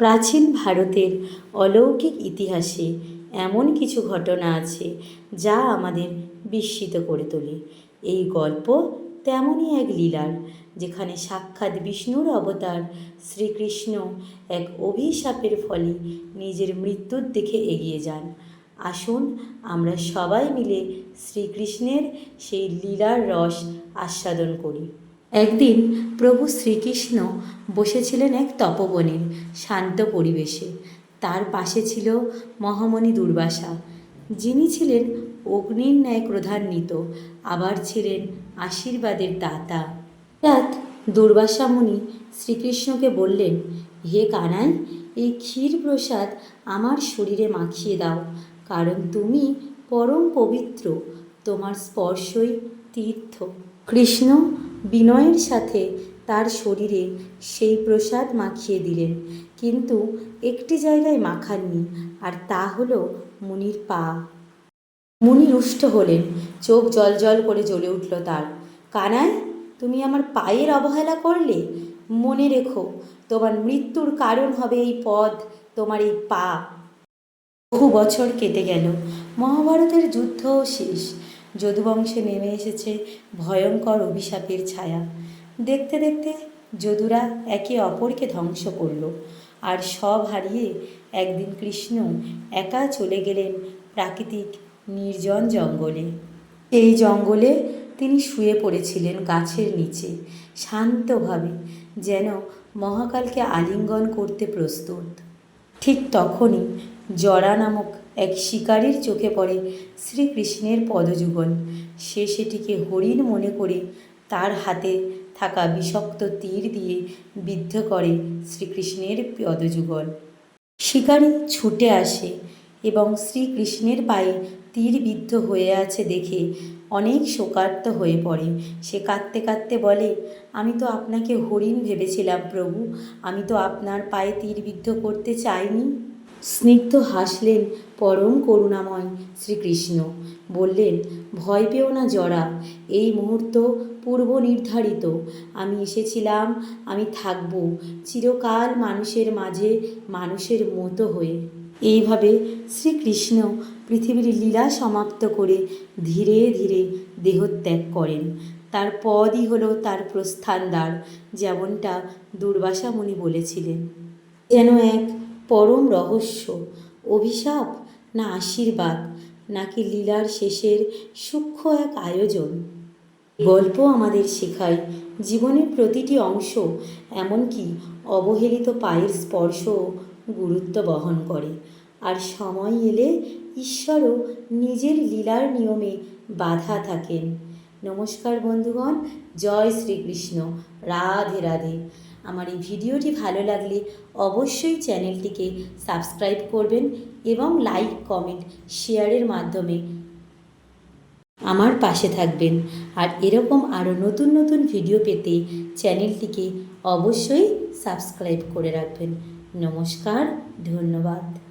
প্রাচীন ভারতের অলৌকিক ইতিহাসে এমন কিছু ঘটনা আছে যা আমাদের বিস্মিত করে তোলে। এই গল্প তেমনই এক লীলার, যেখানে সাক্ষাৎ বিষ্ণুর অবতার শ্রীকৃষ্ণ এক অভিশাপের ফলে নিজের মৃত্যুর দিকে এগিয়ে যান। আসুন আমরা সবাই মিলে শ্রীকৃষ্ণের সেই লীলার রস আস্বাদন করি। একদিন প্রভু শ্রীকৃষ্ণ বসেছিলেন এক তপবনের শান্ত পরিবেশে। তার পাশে ছিল মহামণি দুর্বাসা। যিনি ছিলেন অগ্নির ন্যায় ক্রোধান্বিত, আবার ছিলেন আশীর্বাদের দাতা। রাত দুর্বাসা মুনি শ্রীকৃষ্ণকে বললেন, হে কানাই, এই ক্ষীর প্রসাদ আমার শরীরে মাখিয়ে দাও, কারণ তুমি পরম পবিত্র, তোমার স্পর্শই তীর্থ। কৃষ্ণ বিনয়ের সাথে তার শরীরে সেই প্রসাদ মাখিয়ে দিলেন। কিন্তু একটি জায়গায় মাখাননি, আর তা হলো মুনির পা। মুনি রুষ্ট হলেন, চোখ জল জল করে জ্বলে উঠল তার। কানায় তুমি আমার পায়ের অবহেলা করলে? মনে রেখো, তোমার মৃত্যুর কারণ হবে এই পদ, তোমার এই পা। বহু বছর কেটে গেল, মহাভারতের যুদ্ধও শেষ। যদুবংশে নেমে এসেছে ভয়ঙ্কর অভিশাপের ছায়া। দেখতে দেখতে যদুরা একে অপরকে ধ্বংস করল আর সব হারিয়ে একদিন কৃষ্ণ একা চলে গেলেন প্রাকৃতিক নির্জন জঙ্গলে। এই জঙ্গলে তিনি শুয়ে পড়েছিলেন গাছের নিচে, শান্তভাবে, যেন মহাকালকে আলিঙ্গন করতে প্রস্তুত। ঠিক তখনই জরা নামক এক শিকারীর চোখে পড়ে শ্রীকৃষ্ণের পদযুগল। সে সেটিকে হরিণ মনে করে তার হাতে থাকা বিষাক্ত তীর দিয়ে বিদ্ধ করে শ্রীকৃষ্ণের পদযুগল। শিকারী ছুটে আসে এবং শ্রীকৃষ্ণের পায়ে তীর বিদ্ধ হয়ে আছে দেখে অনেক শোকার্ত হয়ে পড়ে। সে কাঁদতে কাঁদতে বলে, আমি তো আপনাকে হরিণ ভেবেছিলাম প্রভু। আমি তো আপনার পায়ে তীর বিদ্ধ করতে চাইনি। স্নিগ্ধ হাসলেন পরম করুণাময় শ্রীকৃষ্ণ। বললেন, ভয় পেও না জরা, এই মুহূর্ত পূর্ব নির্ধারিত। আমি এসেছিলাম, আমি থাকব, চিরকাল মানুষের মাঝে, মানুষের মতো হয়ে। এইভাবে শ্রীকৃষ্ণ পৃথিবীর লীলা সমাপ্ত করে ধীরে ধীরে দেহত্যাগ করেন। তার পদই হলো তার প্রস্থানদ্বার, যেমনটা দুর্বাসা মুনি বলেছিলেন। যেন এক পরম রহস্য, অভিশাপ না আশীর্বাদ, নাকি লীলার শেষের সূক্ষ্ম এক আয়োজন? গল্প আমাদের শেখায়, জীবনের প্রতিটি অংশ এমনকি অবহেলিত পায়ের স্পর্শও গুরুত্ব বহন করে। আর সময় এলে ঈশ্বরও নিজের লীলার নিয়মে বাধা থাকেন। নমস্কার বন্ধুগণ, জয় শ্রীকৃষ্ণ। রাধে রাধে। আমার এই ভিডিওটি ভালো লাগলে অবশ্যই চ্যানেলটিকে সাবস্ক্রাইব করবেন এবং লাইক, কমেন্ট, শেয়ারের মাধ্যমে আমার পাশে থাকবেন। আর এরকম আরও নতুন নতুন ভিডিও পেতে চ্যানেলটিকে অবশ্যই সাবস্ক্রাইব করে রাখবেন। নমস্কার, ধন্যবাদ।